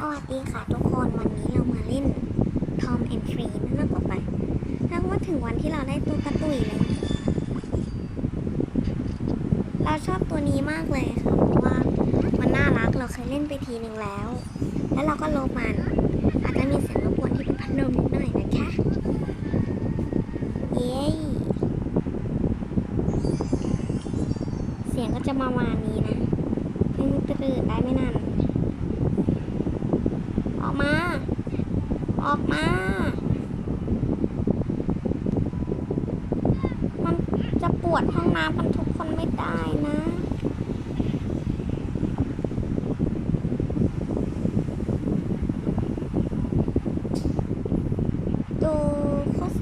สวัสดีค่ะทุกคนวันนี้เรามาเล่น Tom and Free นั่นนะต่อไปแล้วก็ถึงวันที่เราได้ตัวกระตุยแล้วเราชอบตัวนี้มากเลยค่ะเพราะว่ามันน่ารักเราเคยเล่นไปทีหนึ่งแล้ว แล้วเราก็ลบมัน อาจจะมีเสียงรบกวนที่เป็นพัดลมนิดหน่อยนะคะเย้เสียงก็จะมามาณนี้นะให้มันตื่นได้ไม่นาน ออกมา ออกมา มันจะปวดห้องน้ำมันทุกคนไม่ได้นะดูโฆษ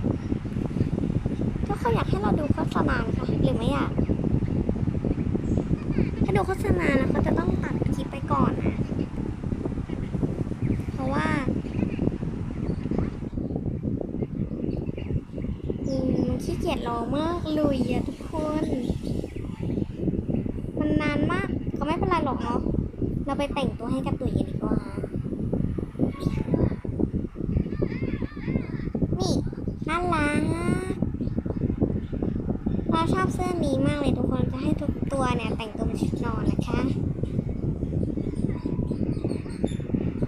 ถ้าเขาอยากให้เราดูโฆษณานะคะหรือไม่อยาก ถ้าดูโฆษณานะเขาจะต้องตัดคลิปไปก่อนนะว่า อืมขี้เกียจรอมากเลยอะทุกคน มันนานมากก็ไม่เป็นไรหรอกเนาะเราไปแต่งตัวให้กับตัวเย็นดีกว่า นี่ น่ารัก เราชอบเสื้อนี้มากเลยทุกคน จะให้ทุกตัวเนี่ย แต่งตัวเป็นชุดนอนนะคะ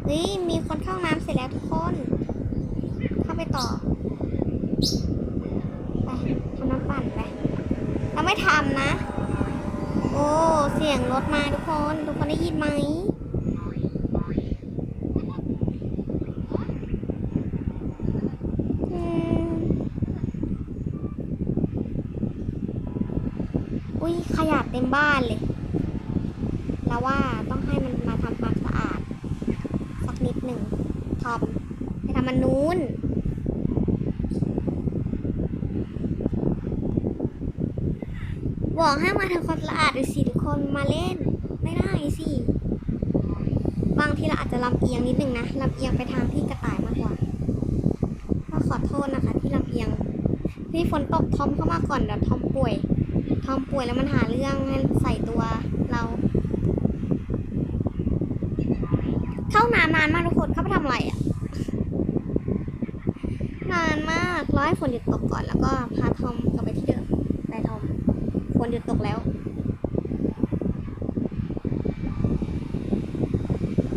เฮ้ยมีคนเข้าน้ำเสร็จแล้วทุกคน เข้าไปต่อ ไปทำน้ำปั่นไปเรา ไม่ทำนะ โอ้ เสียงรถมาทุกคน ทุกคนได้ยินไหมอืมอุ้ยขยะเต็มบ้านเลย แล้วว่าต้องให้มันมาทำความสะอาด สักนิดหนึ่งทอมไปทำมันนู้น บอกให้มาทำความสะอาดดูสิทุกคนมาเล่น ไม่ได้สิ บางทีเราอาจจะลำเอียงนิดนึงนะลำเอียงไปทางที่กระต่ายมากกว่าก็ขอโทษนะคะ ที่ลำเอียงที่ฝนตกทอมเข้ามาก่อนเดี๋ยวทอมป่วย ทอมป่วยแล้วมันหาเรื่องให้ใส่ตัวเรา เข้าน้ำนานมากทุกคนเข้าไปทำอะไรอะ่ะนานมากร้อให้ฝนหยุดตกก่อนแล้วก็พาทอมกลับไปที่เดิมไปทอมฝ นหยุดตกแล้ว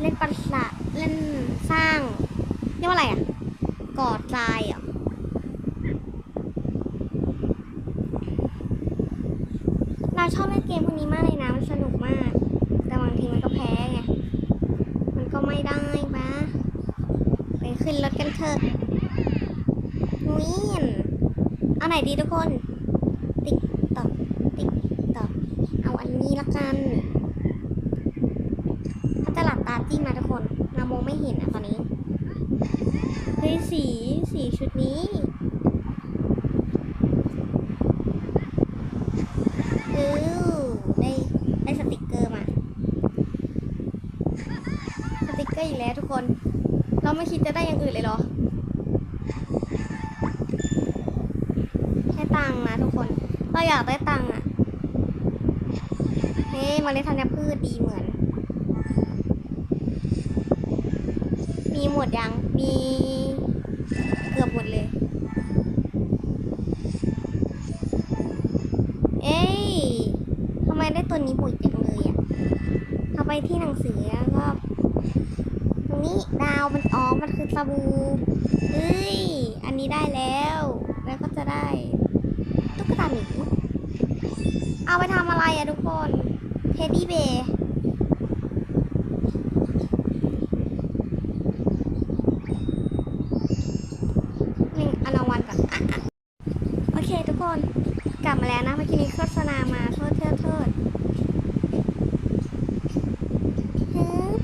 เล่นปัสสะเล่นสร้างเรียกว่าอะไรอะก่อทรายอะเราชอบเล่นเกมพวกนี้มากเลยนะมันสนุกมาก แต่บางทีมันก็แพ้ไง มันก็ไม่ได้ปะไปขึ้นรถกันเถอะวินเอาไหนดีทุกคน ติ๊กตอกติ๊กตอกเอาอัน นี้ละกันเขาจะหลับตาจิ้มนะทุกคนเรามองไม่เห็นอะตอนนี้ เฮ้ยสีสีชุดนี้เออได้ได้สติกเกอร์มาสติกเกอร์อีกแล้วทุกคน เราไม่คิดจะได้อย่างอื่นเลยเหรอแค่ตังค์นะทุกคน เราอยากได้ตังค์อะ เฮ้ยเมาเล็ดธัญพืชดีเหมือน มีหมดยัง มีเกือบหมดเลย เอ้ยทำไมได้ตัวนี้บ่อยจังเลยอะเอาไปที่หนังสือแล้วก็ ตรงนี้ดาวมันอ๋อมันคือสบู่เอ้ย อันนี้ได้แล้ว แล้วก็จะได้ตุ๊กตาหมีเอาไปทำอะไรอะทุกคน เทดดี้เบย์หนึ่งอนางวันก่อนอะโอเคทุกคน กลับมาแล้วนะ เมื่อกี้นี้โฆษณามา โทษเทษโทษฮึบ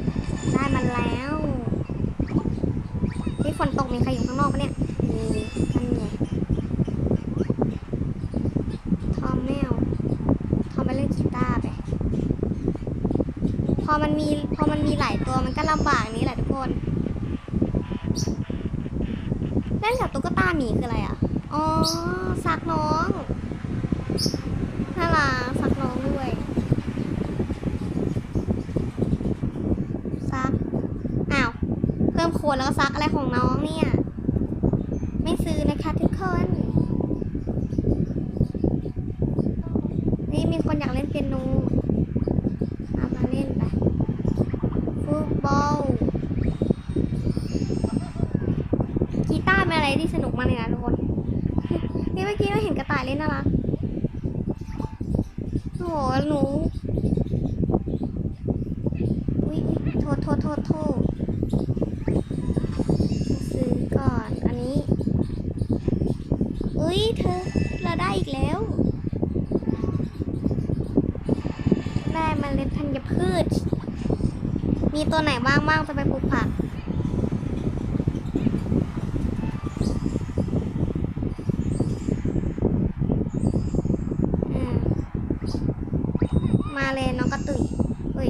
ได้มันแล้วที่ฝนตกมีใครอยู่ข้างนอกปะเนี่ย มีท่านไงทอมแมว ทอมไปเล่นกีตาร์ไป พอ มันมีพอมันมีหลายตัวมันก็ลำบากนี้แหละทุกคนเล่นกับตุ๊กตาหมีคืออะไรอะ อ๋อซักน้องน่ารักซักน้องด้วยซักอ้าวเพิ่มขวดแล้วก็ซักอะไรของน้องเนี่ย ไม่ซื้อนะคะทุกคนนี่มีคนอยากเล่นเปียโนเอามาเล่นไปฟุตบอลกีตาร์เป็นอะไรที่สนุกมากเลยนะทุกคน นี่เมื่อกี้เราเห็ น่ารักโอ้หนูอุ้ยโทษโทษโทษโทษซื้อก่อน อันนี้อุ้ยเธอ เราได้อีกแล้ว ได้เมล็ดธัญพืช มีตัวไหนบ้างบ้างจะไปปลูกผัก อืม มาเลยน้องกระตุยเฮ้ย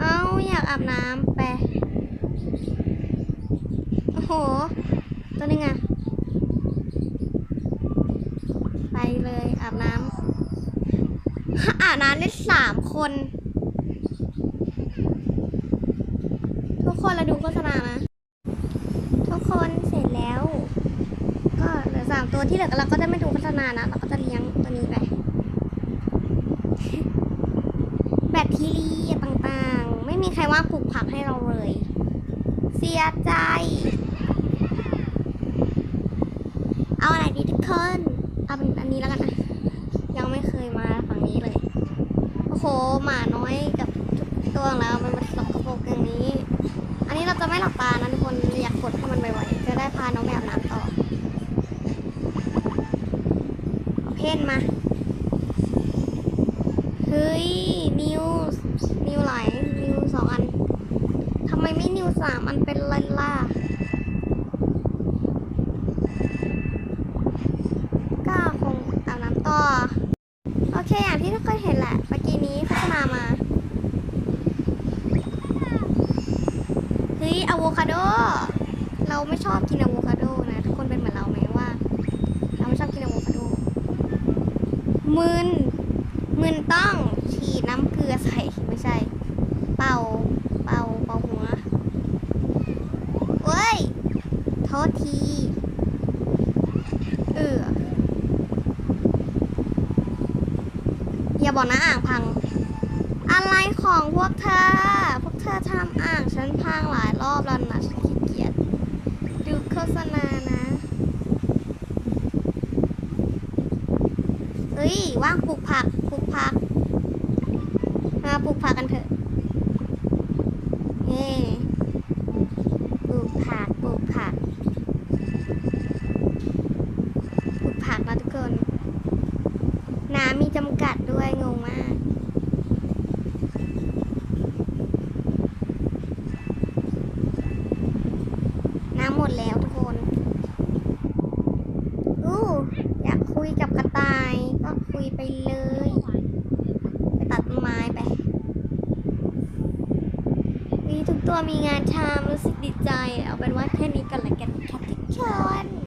เอาอยากอาบน้ำไป โอ้โห ตัวนึงอะไปเลยอาบน้ำอาบน้ำได้สามคน ทุกคนเราดูโฆษณานะ ทุกคนเสร็จแล้ว ก็เหลือสามตัวที่เหลือเราก็จะไม่ดูโฆษณานะ เราก็จะเลี้ยงตัวนี้ไป แบคทีเรียต่างๆ ไมีใครว่าปลูกผักให้เราเลย เสียใจ เอาอะไรดีทุกคนเอาเป็นอันนี้แล้วกันนะ ยังไม่เคยมาฝั่งนี้เลย โอ้โห หมาน้อยกับทุกตัวของเรามันมาสกปรกอย่างนี้ อันนี้เราจะไม่หลับตานะทุกคนอยากกดให้มันไวๆจะได้พาน้องไปอาบน้ำต่อเอาเพนมา เฮ้ย ไมไม่นิวสามอันเป็นไรล่ะก็คงอาบน้ำต่อ โอเคอย่างที่ทุกคนเห็นแหละเมื่อกี้นี้โฆษณามาเฮ้ยอะโวคาโด เราไม่ชอบกินอะโวคาโดนะ ทุกคนเป็นเหมือนเราไหมว่า เราไม่ชอบกินอะโวคาโดมึนมึนต้องฉีดน้ำเกลือใส่ไม่ใช่ เป่า เป่าหัวเว้ย โทษที เออ อย่าบอกนะอ่างพัง อะไรของพวกเธอ พวกเธอทำอ่างฉันพังหลายรอบแล้วนะ ฉันขี้เกียจดูโฆษณานะเฮ้ยว่างปลูกผักปลูกผักมาปลูกผักกันเถอะเฮ้ปลูกผัก ปลูกผัก ปลูกผักนะทุกคน น้ำมีจำกัดด้วยงงมาก น้ำหมดแล้วทุกคนอู้อยากคุยกับกระต่ายก็คุยไปเลย ไปตัดไม้ไปวีทุกตัวมีงานทำรู้สึกดีใจ เอาเป็นว่าแค่นี้กันละกันค่ะทุกคน